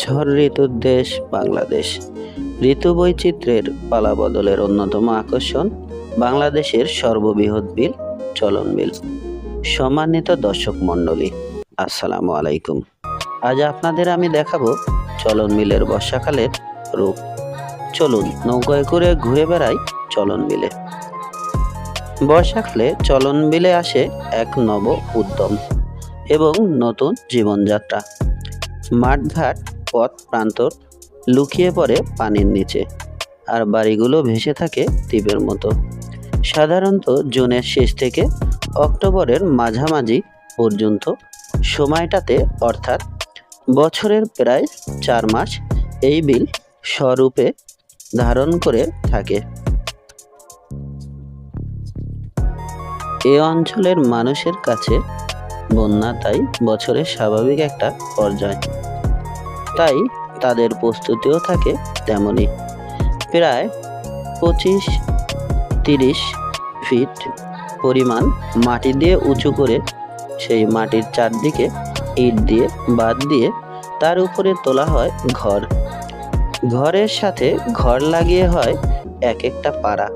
ঝড় ঋতুর দেশ বাংলাদেশ। ঋতু বৈচিত্র্যের পালাবদলের অন্যতম আকর্ষণ বাংলাদেশের সর্ববৃহৎ বিল, চলন বিল। সম্মানিত দর্শক মণ্ডলী, আসসালামু আলাইকুম। আজ আপনাদের আমি দেখাবো চলন মিলের বর্ষাকালের রূপ। চলুন, নৌকায় করে ঘুরে বেড়াই চলন মিলে বর্ষাকালে চলন বিলে আসে এক নব উদ্যম এবং নতুন জীবনযাত্রা। মাঠঘাট পথ প্রান্তর লুকিয়ে পড়ে পানির নিচে, আর বাড়িগুলো ভেসে থাকে দ্বীপের মতো। সাধারণত জুনের শেষ থেকে অক্টোবরের মাঝামাঝি পর্যন্ত সময়টাতে, অর্থাৎ বছরের প্রায় চার মাস, এই বিল স্বরূপে ধারণ করে থাকে। এ অঞ্চলের মানুষের কাছে বন্যা তাই বছরের স্বাভাবিক একটা পর্যায়। তাই তাদের প্রস্তুতিও থাকে তেমনই। প্রায় পঁচিশ তিরিশ ফিট পরিমাণ মাটি দিয়ে উঁচু করে সেই মাটির চারদিকে ইট দিয়ে বাদ দিয়ে তার উপরে তোলা হয় ঘর। ঘরের সাথে ঘর লাগিয়ে হয় এক একটা পাড়া।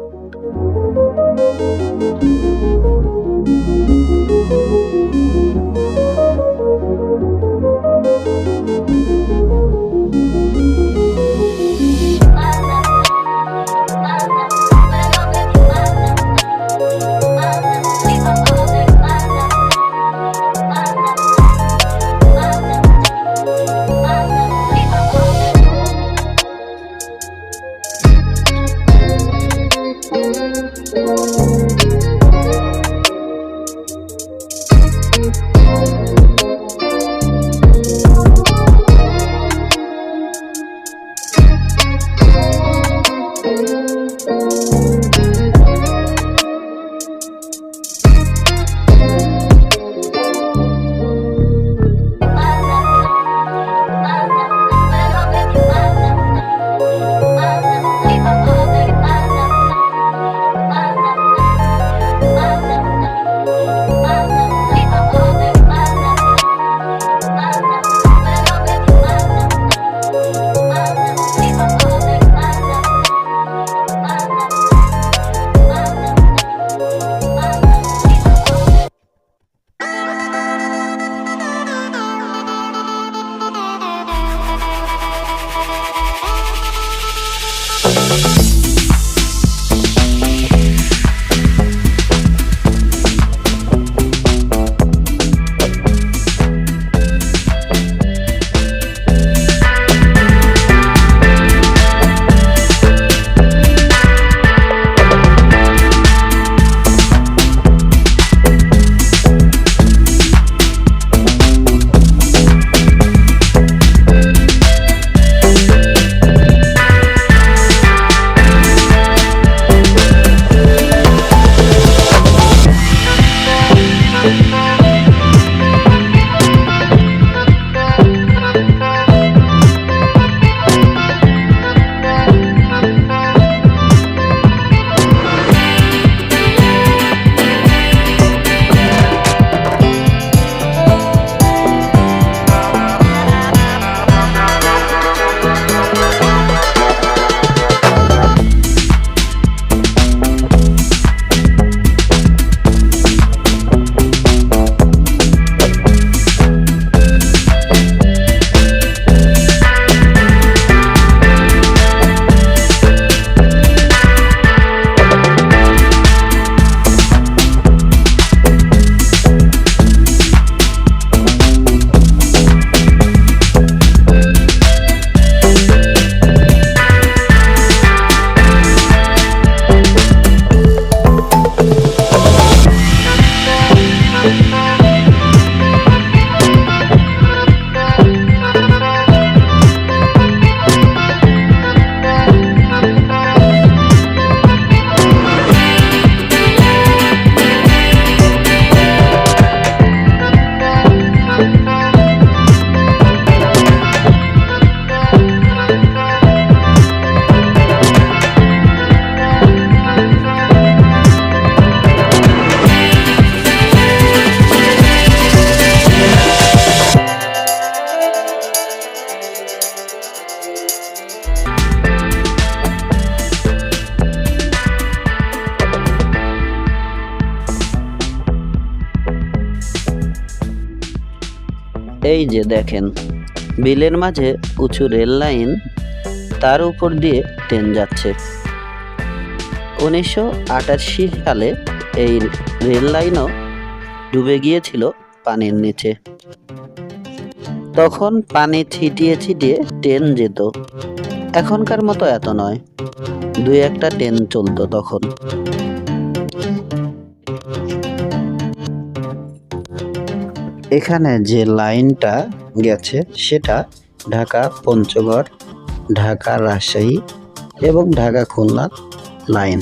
দেখেন। বিলের মাঝে উঁচু রেল লাইন, তার উপর দিয়ে ট্রেন যাচ্ছে। উনিশশো আটাশি সালে এই রেল লাইনও ডুবে গিয়েছিল পানির নিচে। তখন পানি ছিটিয়ে ছিটিয়ে ট্রেন যেত। এখনকার মতো এত নয়। দুই একটা ট্রেন চলতো তখন। এখানে যে লাইনটা গেছে সেটা ঢাকা পঞ্চগড় ঢাকা রাজশাহী এবং ঢাকা খুলনা লাইন।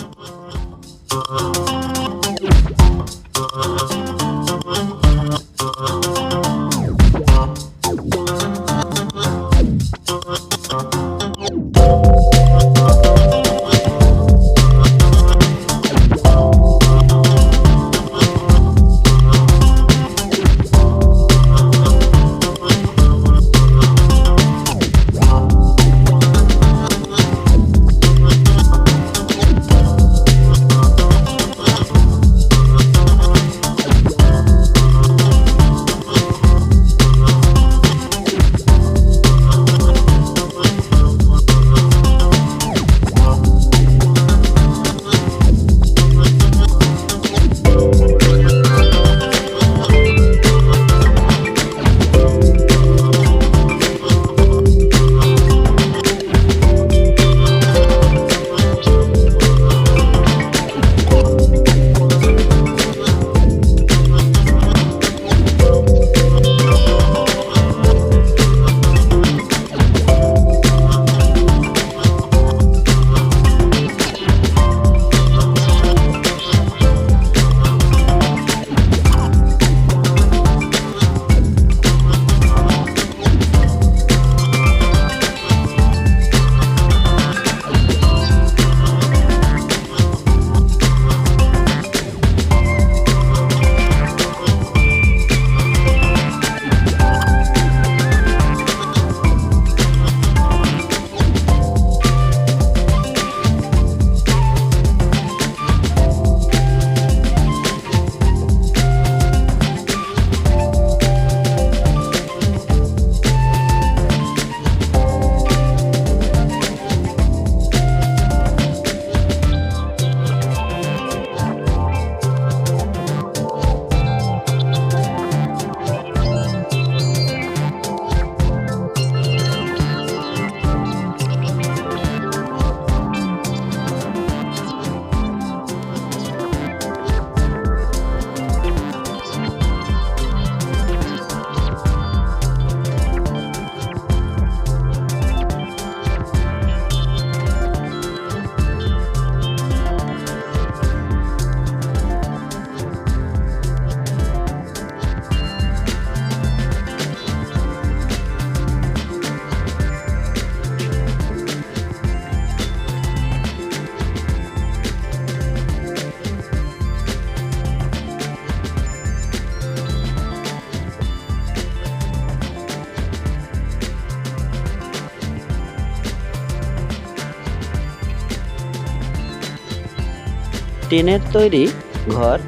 টিনের তৈরি ঘর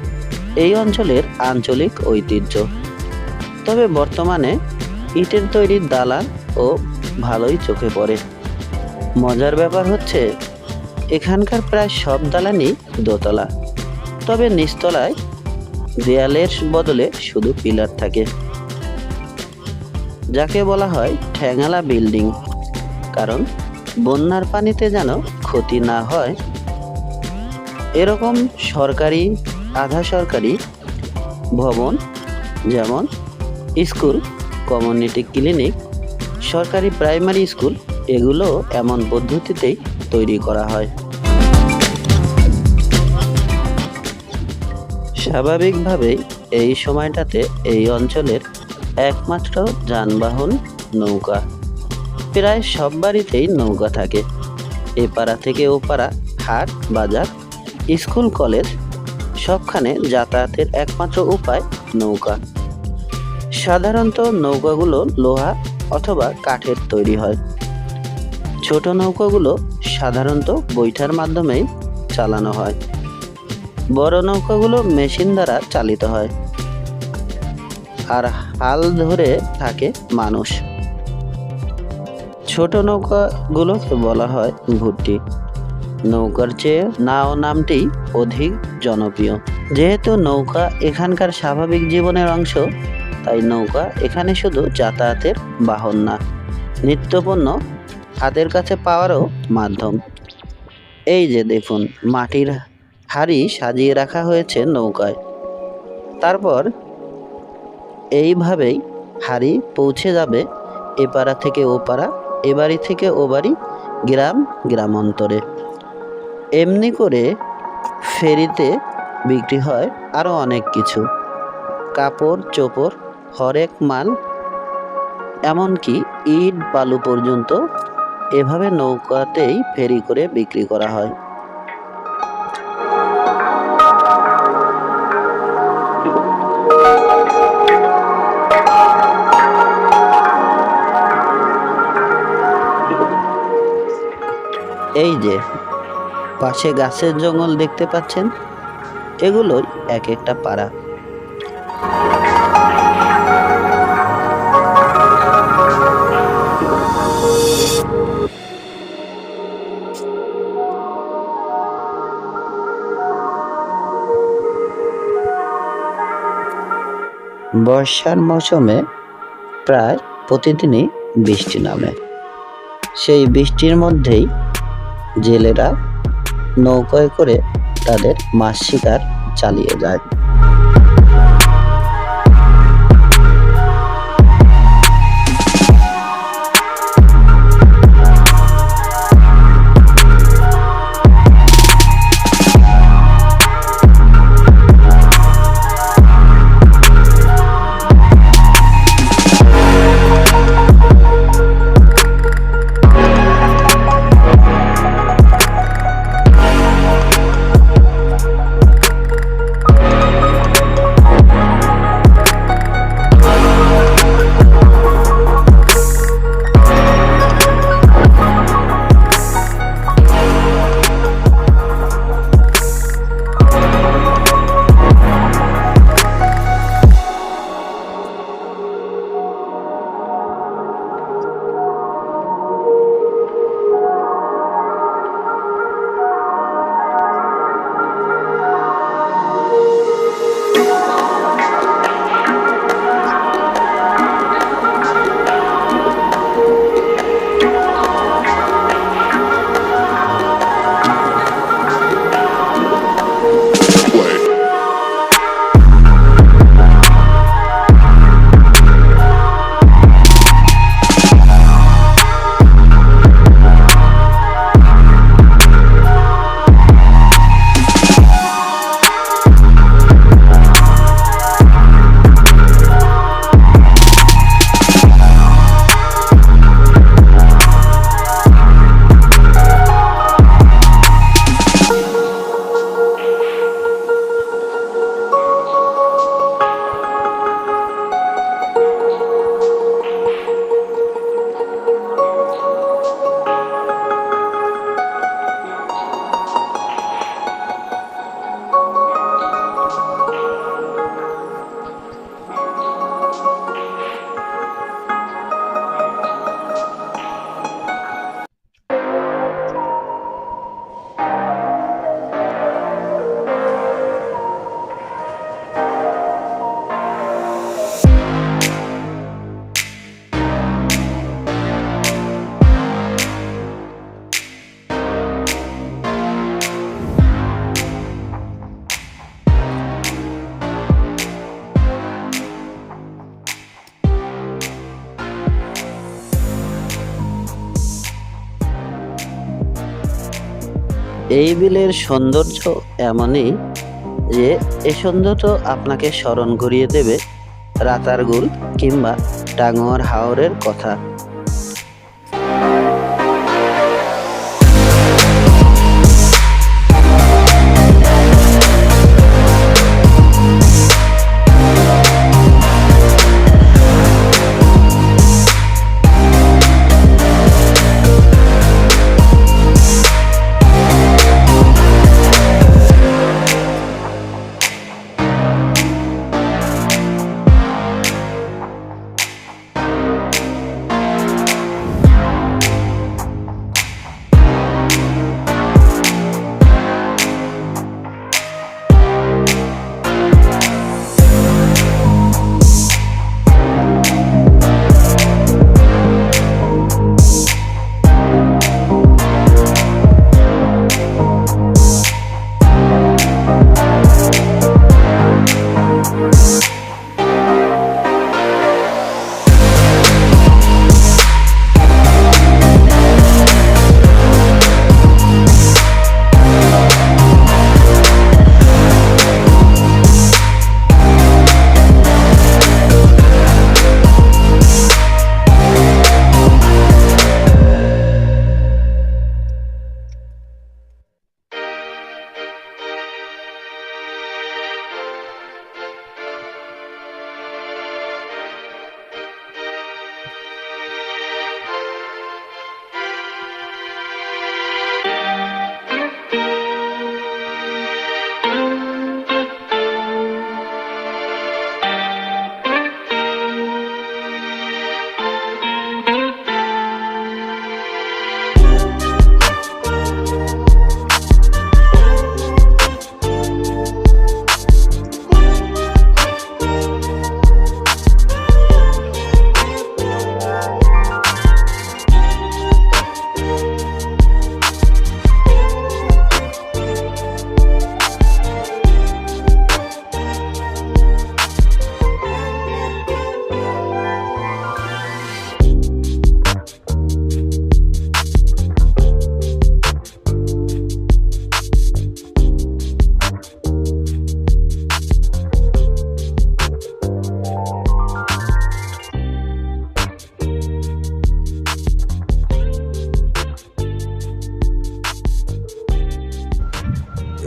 এই অঞ্চলের আঞ্চলিক ঐতিহ্য। তবে বর্তমানে ইটের তৈরি দালান ও ভালোই চোখে পড়ে। মজার ব্যাপার হচ্ছে, এখানকার প্রায় সব দালানই দোতলা। তবে নিচতলায় দেয়ালের বদলে শুধু পিলার থাকে। যাকে বলা হয় ঠ্যাঙালা বিল্ডিং। কারণ বন্যার পানিতে যেন ক্ষতি না হয় এরকম সরকারি, আধা সরকারি ভবন, যেমন স্কুল, কমিউনিটি ক্লিনিক, সরকারি প্রাইমারি স্কুল, এগুলো এমন পদ্ধতিতেই তৈরি করা হয়। স্বাভাবিকভাবেই এই সময়টাতে এই অঞ্চলের একমাত্র যানবাহন নৌকা। প্রায় সব বাড়িতেই নৌকা থাকে। এপাড়া থেকে ওপাড়া হাট, বাজার স্কুল কলেজ সবখানে যাতায়াতের একমাত্র উপায় নৌকা। সাধারণত নৌকাগুলো লোহা অথবা কাঠের তৈরি হয়। ছোট নৌকাগুলো সাধারণত বৈঠার মাধ্যমেই চালানো হয়। বড় নৌকাগুলো মেশিন দ্বারা চালিত হয়। আর হাল ধরে থাকে মানুষ। ছোট নৌকাগুলোকে বলা হয় ভুট্টি। নৌকার চেয়ে নাও নামটি অধিক জনপ্রিয়। যেহেতু নৌকা এখানকার স্বাভাবিক জীবনের অংশ, তাই নৌকা এখানে শুধু যাতায়াতের বাহন না, নিত্যপণ্য হাতের কাছে পাওয়ারও মাধ্যম। এই যে দেখুন, মাটির হাড়ি সাজিয়ে রাখা হয়েছে নৌকায়। তারপর এইভাবেই হাড়ি পৌঁছে যাবে এপাড়া থেকে ওপাড়া, এ বাড়ি থেকে ও বাড়ি, গ্রাম, গ্রামান্তরে। এমনি করে ফেরিতে বিক্রি হয় আরও অনেক কিছু। কাপড়, চোপড়, হরেক মাল, এমনকি ইট, বালু পর্যন্ত এভাবে নৌকাতেই ফেরি করে বিক্রি করা হয়। এই যে পাশে গাছের জঙ্গল দেখতে পাচ্ছেন এগুলোই এক একটা পাড়া। বর্ষার মৌসুমে প্রায় প্রতিদিনই বৃষ্টি নামে। সেই বৃষ্টির মধ্যেই জেলেরা নৌকায় করে তাদের মাস শিকার চালিয়ে যায়। এই বিলের সৌন্দর্য এমনই যে এই সৌন্দর্য আপনাকে স্মরণ করিয়ে দেবে রাতারগুল কিংবা ডাঙর হাওরের কথা।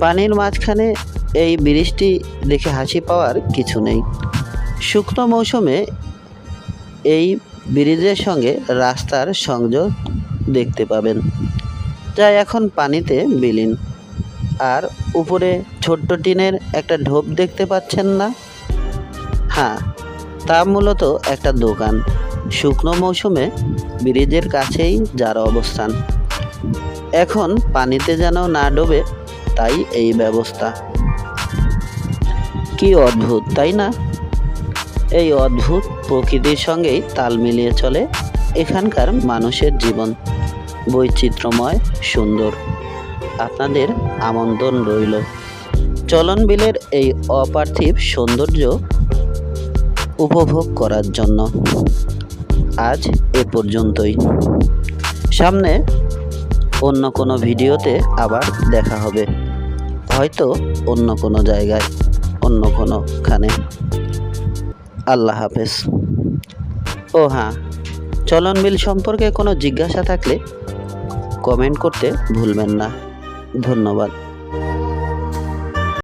পানির মাঝখানে এই ব্রিজটি দেখে হাসি পাওয়ার কিছু নেই। শুকনো মৌসুমে এই ব্রিজের সঙ্গে রাস্তার সংযোগ দেখতে পাবেন। যা এখন পানিতে বিলীন। আর উপরে ছোট্ট টিনের একটা ঢোপ দেখতে পাচ্ছেন না? হ্যাঁ তা মূলত একটা দোকান। শুকনো মৌসুমে ব্রিজের কাছেই যার অবস্থান। এখন পানিতে যেন না ডোবে তাই এই ব্যবস্থা। কি অদ্ভুত, তাই না? এই অদ্ভুত প্রকৃতির সঙ্গেই তাল মিলিয়ে চলে এখানকার মানুষের জীবন। বৈচিত্র্যময়, সুন্দর। আপনাদের আমন্ত্রণ রইল। চলন বিলের এই অপার্থিব সৌন্দর্য উপভোগ করার জন্য। আজ এ পর্যন্তই। সামনে অন্য কোনো ভিডিওতে আবার দেখা হবে। হয়তো অন্য কোনো জায়গায়, অন্য কোনোখানে আল্লাহ হাফেজ। ও হ্যাঁ চলন মিল সম্পর্কে কোনো জিজ্ঞাসা থাকলে কমেন্ট করতে ভুলবেন না। ধন্যবাদ।